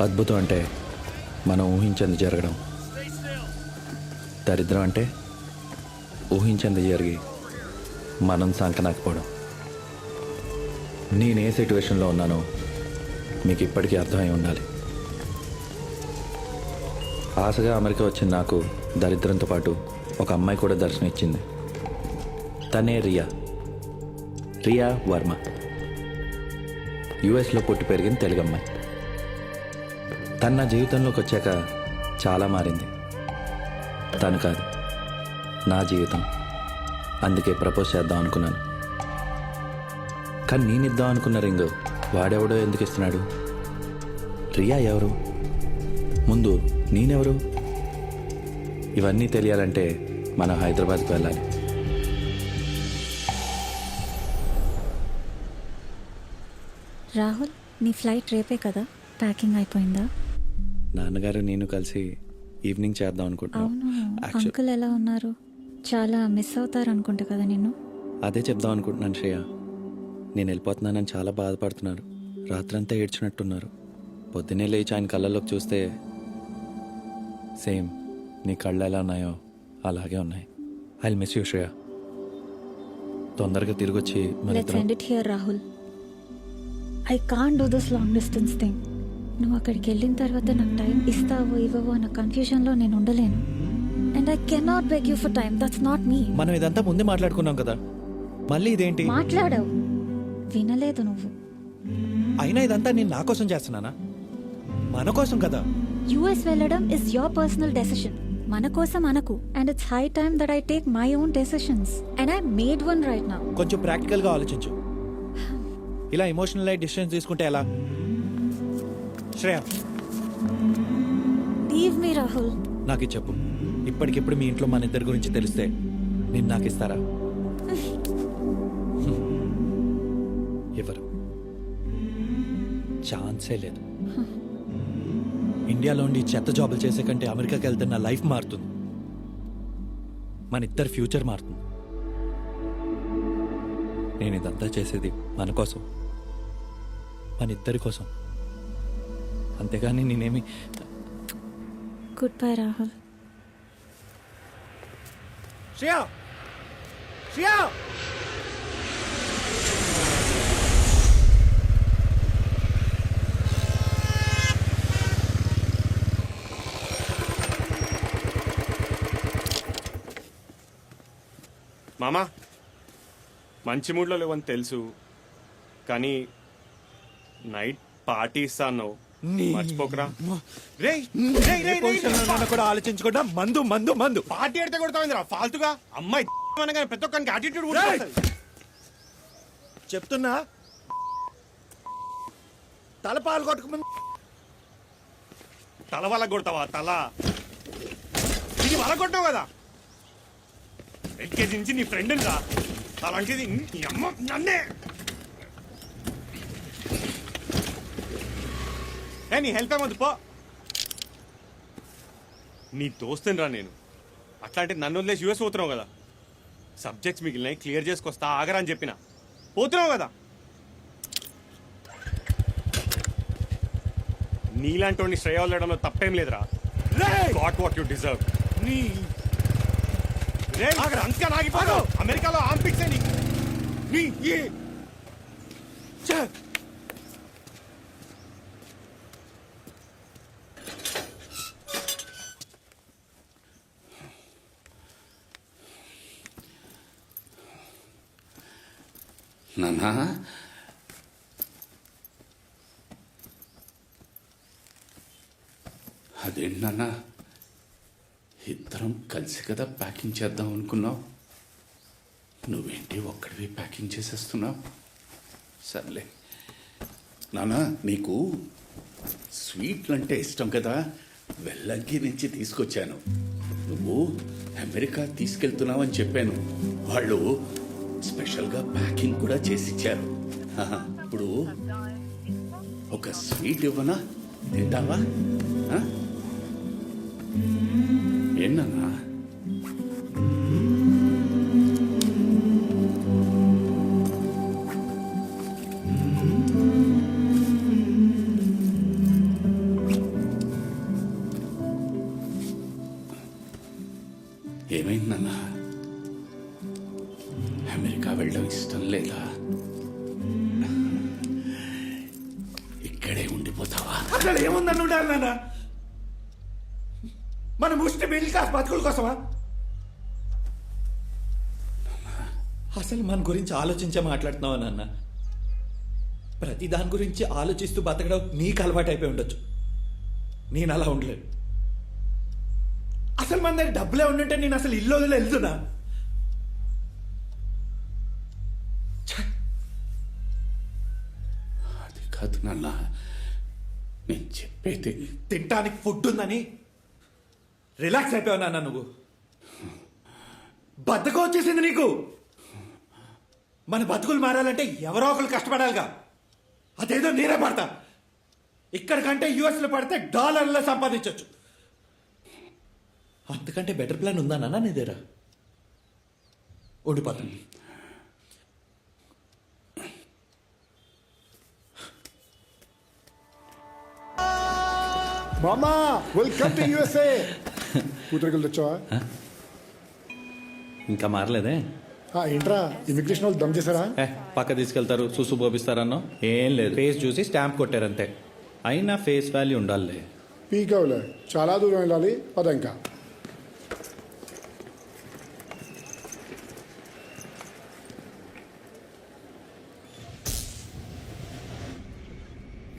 అద్భుతం అంటే మనం ఊహించింది జరగడం. దరిద్రం అంటే ఊహించింది జరిగి మనం సంకనాకపోవడం. నేను ఏ సిచ్యువేషన్లో ఉన్నానో మీకు ఇప్పటికీ అర్థమై ఉండాలి. ఆశగా అమెరికా వచ్చిన నాకు దరిద్రంతో పాటు ఒక అమ్మాయి కూడా దర్శనం ఇచ్చింది. తనే రియా. రియా వర్మ. యుఎస్లో పుట్టి పెరిగిన తెలుగు అమ్మాయి తన నా జీవితంలోకి వచ్చాక చాలా మారింది. తను కాదు నా జీవితం. అందుకే ప్రపోజ్ చేద్దాం అనుకున్నాను. కానీ నేనిద్దాం అనుకున్న రింగ్ వాడెవడో ఎందుకు ఇస్తున్నాడు? రియా ఎవరు? ముందు నేనెవరు? ఇవన్నీ తెలియాలంటే మనం హైదరాబాద్కి వెళ్ళాలి. రాహుల్ నీ ఫ్లైట్ రేపే కదా? ప్యాకింగ్ అయిపోయిందా? నాన్నగారు నేను కలిసి ఈవినింగ్ చేద్దాం అనుకుంటున్నాను అవును. Actually- అంకుల్ ఎలా ఉన్నారు? చాలా మిస్ అవుతారు అనుకుంటా కదా నిన్ను? అదే చెప్దాం అనుకుంటున్నాను శ్రేయ. నేను వెళ్ళిపోతున్నానని చాలా బాధపడుతున్నారు. రాత్రంతా ఏడ్చినట్టున్నారు. పొద్దున్నే లేచి ఆయన కళ్ళలోకి చూస్తే సేమ్ నీ కళ్ళు ఎలా ఉన్నాయో అలాగే ఉన్నాయి. I miss you Shreya. తొందరగా తిరిగి వచ్చి మన లెట్స్ ఇద్దరం end it here Rahul. I can do this long distance thing నువ్వు అక్కడికి వెళ్ళిన తర్వాత నాకు టైం ఇస్తావో ఇవ్వవో అన్న కన్ఫ్యూజన్లో నేను ఉండలేను. And I cannot beg you for time that's not me మనం ఇదంతా ముందే మాట్లాడుకున్నాం కదా. మళ్ళీ ఇదేంటి? మాట్లాడావు. వినలేదు నువ్వు. అయినా ఇదంతా నేను నా కోసం చేస్తున్నానా? మన కోసం కదా. యుఎస్ వెళ్ళడం ఇస్ యోర్ పర్సనల్ డెసిషన్ మన కోసం అనకు. And it's high time that I take my own decisions and I made one right now కొంచెం ప్రాక్టికల్గా ఆలోచించు. ఇలా ఎమోషనల్ అయి డిసిషన్స్ తీసుకుంటే ఎలా? శ్రేయ. లీవ్ మీ రాహుల్ నాకు చెప్పు. ఇప్పటికిప్పుడు మీ ఇంట్లో మన ఇద్దరి గురించి తెలిస్తే నేను నాకు ఇస్తారా? ఎవరు? ఛాన్సే లేదు. ఇండియాలో ఉండి చెత్త జాబులు చేసే కంటే అమెరికాకి వెళ్తే నా లైఫ్ మారుతుంది. మన ఇద్దరి ఫ్యూచర్ మారుతుంది. నేను ఇదంతా చేసేది మన కోసం. మన ఇద్దరి కోసం. అంతేగాని నేనేమి గుడ్ బై రాహుల్ శ్రేయా శ్రేయా మామా మంచి మూడ్లో లేవని తెలుసు కానీ నైట్ పార్టీ ఇస్తాను మర్చిపోకరా. రేయ్, రేయ్, రేయ్, రేయ్, రేయ్, కూడా ఆలోచించకుండా. మందు మందు మందు. పార్టీ ఎడితే కొడతావుందిరా? ఫాల్తుగా? అమ్మాయి అనగానే ప్రతి ఒక్కరికి యాటిట్యూడ్ చెప్తున్నా? తల పాలు కొట్టుకుని తల వల్ల కొడతావా? తల. ఇది వల్ల కొట్టావు కదా. ఎల్కేజీ నుంచి నీ ఫ్రెండ్ రా. అలాంటిది నీ అమ్మ నన్నే. ఏ నీ హెల్ప్ ఏమొద్దు పో. నీ దోస్తుని రా నేను. అట్లాంటి నన్ను వదిలేసి యూఎస్ పోతున్నావు కదా. సబ్జెక్ట్స్ మిగిలినాయి క్లియర్ చేసుకొస్తా ఆగరా అని చెప్పిన. పోతున్నావు కదా. నీలాంటి వాడిని శ్రేయ వెళ్ళడంలో తప్పేం లేదురా. Got what you deserve. నీ రే నాగిపోదు అమెరికాలో ఆంపిక్స్ నీ ఈ ఛే! నాన్నా. అదేంటి నాన్న? ఇద్దరం కలిసి కదా ప్యాకింగ్ చేద్దాం అనుకున్నావు. నువ్వేంటి ఒక్కడివి ప్యాకింగ్ చేసేస్తున్నావు? సర్లే. నాన్న నీకు స్వీట్లు అంటే ఇష్టం కదా? వెల్లంకి నుంచి తీసుకొచ్చాను. నువ్వు అమెరికా తీసుకెళ్తున్నావని చెప్పాను. వాళ్ళు స్పెషల్గా ప్యాకింగ్ కూడా చేసి ఇచ్చారు ఇప్పుడు ఒక స్వీట్ ఇవ్వనా? తింటావా? ఏంటన్నా? ఏమైందన్నా? ఇష్టం లేదా? ఇక్కడే ఉండిపోతావా? అసలు ఏముందని ఉండాలి నాన్న? మన ముష్టి మిడిల్ క్లాస్ బతుకుల కోసమా? అసలు మన గురించి ఆలోచించే మాట్లాడుతున్నావా నాన్న? ప్రతి దాని గురించి ఆలోచిస్తూ బతకడం నీకు అలవాటు అయిపోయి ఉండొచ్చు. నేను అలా ఉండలేను. అసలు మన దగ్గర డబ్బులే ఉండుంటే నేను అసలు ఇల్లు వదిలి వెళ్తున్నా? కాదు నాన్న. నేను చెప్పేది తింటానికి ఫుడ్ ఉందని. రిలాక్స్ అయిపోయావు నాన్న నువ్వు. బతుకు వచ్చేసింది నీకు. మన బతుకులు మారాలంటే ఎవరో ఒకరు కష్టపడాలిగా. అదేదో నేనే పడతా. ఇక్కడికంటే యుఎస్లో పడితే డాలర్లో సంపాదించవచ్చు అంతకంటే బెటర్ ప్లాన్ ఉందా నాన్న నీ దగ్గర? ఓడిపోతాను మామా వెల్కమ్ టు యుఎస్ఏ కూతురికి తెచ్చావా? ఇంకా మారలేదే? ఆ, ఏంట్రా ఇమిగ్రేషన్ వాళ్ళు దమ్ చేశారా? ఏ పక్క తీసుకెళ్తారు చూసు పోపిస్తారన్నో? ఏం లేదు. ఫేస్ చూసి స్టాంప్ కొట్టారంతే. అయినా ఫేస్ వాల్యూ ఉండాలి పీకవులే చాలా దూరం వెళ్ళాలి పద ఇంకా.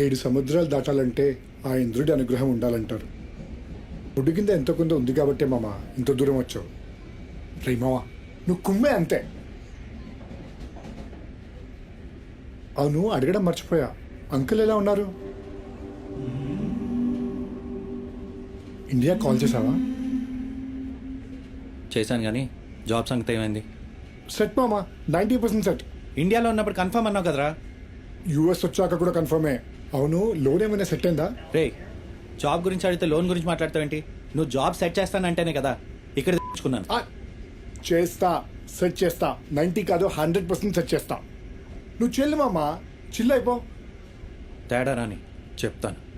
ఏడు సముద్రాలు దాటాలంటే ఆ ఇంద్రుడి అనుగ్రహం ఉండాలంటారు. ఒడ్డు కింద ఎంతో కొంత ఉంది కాబట్టే మామ ఇంత దూరం వచ్చావు. రే మామ నువ్వు కుమ్మే అంతే. అవును అడగడం మర్చిపోయా. అంకుల్ ఎలా ఉన్నారు? ఇండియా కాల్ చేసావా చేశాను కానీ జాబ్ సంగతి ఏమైంది? సెట్ మామా నైంటీ పర్సెంట్ సెట్. ఇండియాలో ఉన్నప్పుడు కన్ఫర్మ్ అన్నావు కదరా? యూఎస్ వచ్చాక కూడా కన్ఫర్మే. అవును లోన్ ఏమైనా సెట్ అయిందా? రే జాబ్ గురించి అడిగితే లోన్ గురించి మాట్లాడతావేంటి? నువ్వు జాబ్ సెట్ చేస్తానంటేనే కదా ఇక్కడ తెచ్చుకున్నాను. ఆ, చేస్తా సెట్ చేస్తా. నైంటీ కాదు హండ్రెడ్ పర్సెంట్ సెట్ చేస్తా. నువ్వు చెల్లు మామా? చిల్ అయిపో. తేడా రాని చెప్తాను.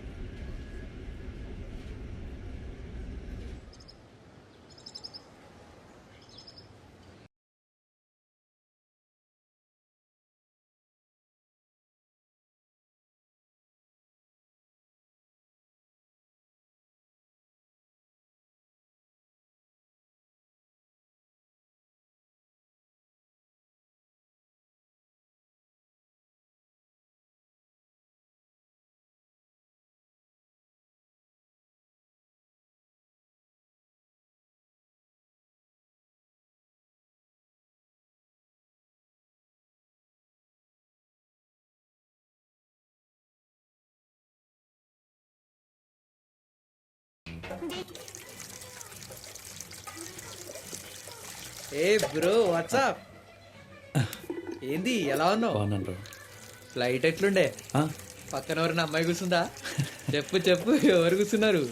ఏ బ్రో వాట్సాప్ ఏంది ఎలా ఉన్నావు? బాగున్నాను బ్రో. ఫ్లైట్ ఎట్లుండే? పక్కన ఎవరైనా అమ్మాయి కూర్చుందా? చెప్పు చెప్పు ఎవరు కూర్చున్నారు?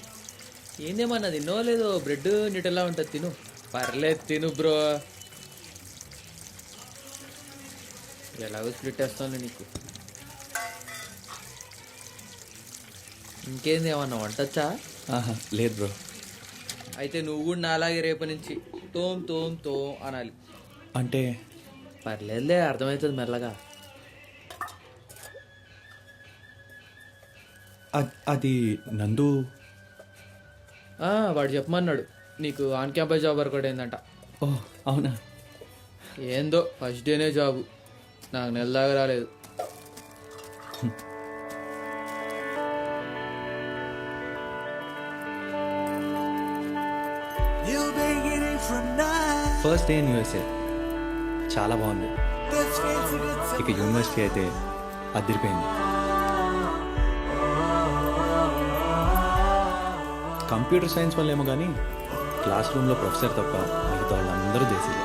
ఏందేమన్నా తిన్నో లేదో? బ్రెడ్ నిటెలా ఉంటుంది తిను. పర్లేదు తిను బ్రో. ఎలాగో స్ప్లిట్ వేస్తాను నీకు. ఇంకేంది ఏమన్నా వంటచ్చా? ఆహా లేదు బ్రో. అయితే నువ్వు కూడా నాలాగే రేపు నుంచి తోమ్ తోమ్ తోమ్ అనాలి. అంటే? పర్లేదులే అర్థమవుతుంది మెల్లగా. అ- అది నందు? ఆ, వాడు చెప్పమన్నాడు. నీకు ఆన్ క్యాంపస్ జాబ్ వర్కౌట్ అయిందంట. ఓ అవునా? ఏందో ఫస్ట్ డేనే జాబు. నాకు నెల దాకా రాలేదు. ఫస్ట్ డే ఇన్ యూఎస్ఏ చాలా బాగుంది. ఇక యూనివర్సిటీ అయితే అదిరిపోయింది. కంప్యూటర్ సైన్స్ వల్ల ఏమో కానీ క్లాస్ రూమ్లో ప్రొఫెసర్ తప్ప మిగతా వాళ్ళందరూ దేశీయులే.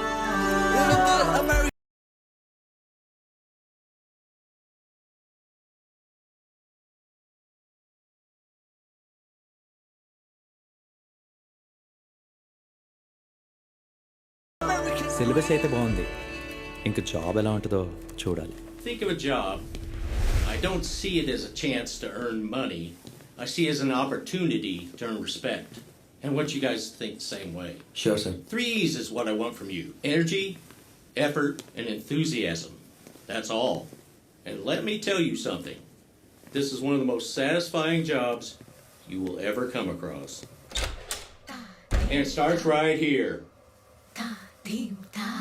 సిలబస్ అయితే బాగుంది ఇంకా జాబ్ ఎలా ఉంటుందో చూడాలి think of a job, I don't see it as a chance to earn money. I see it as an opportunity to earn respect. And what you guys think the same way. Sure sir Three E's is what I want from you energy, effort, and enthusiasm. That's all. And let me tell you something. This is one of the most satisfying jobs you will ever come across. And it starts right here. tentar.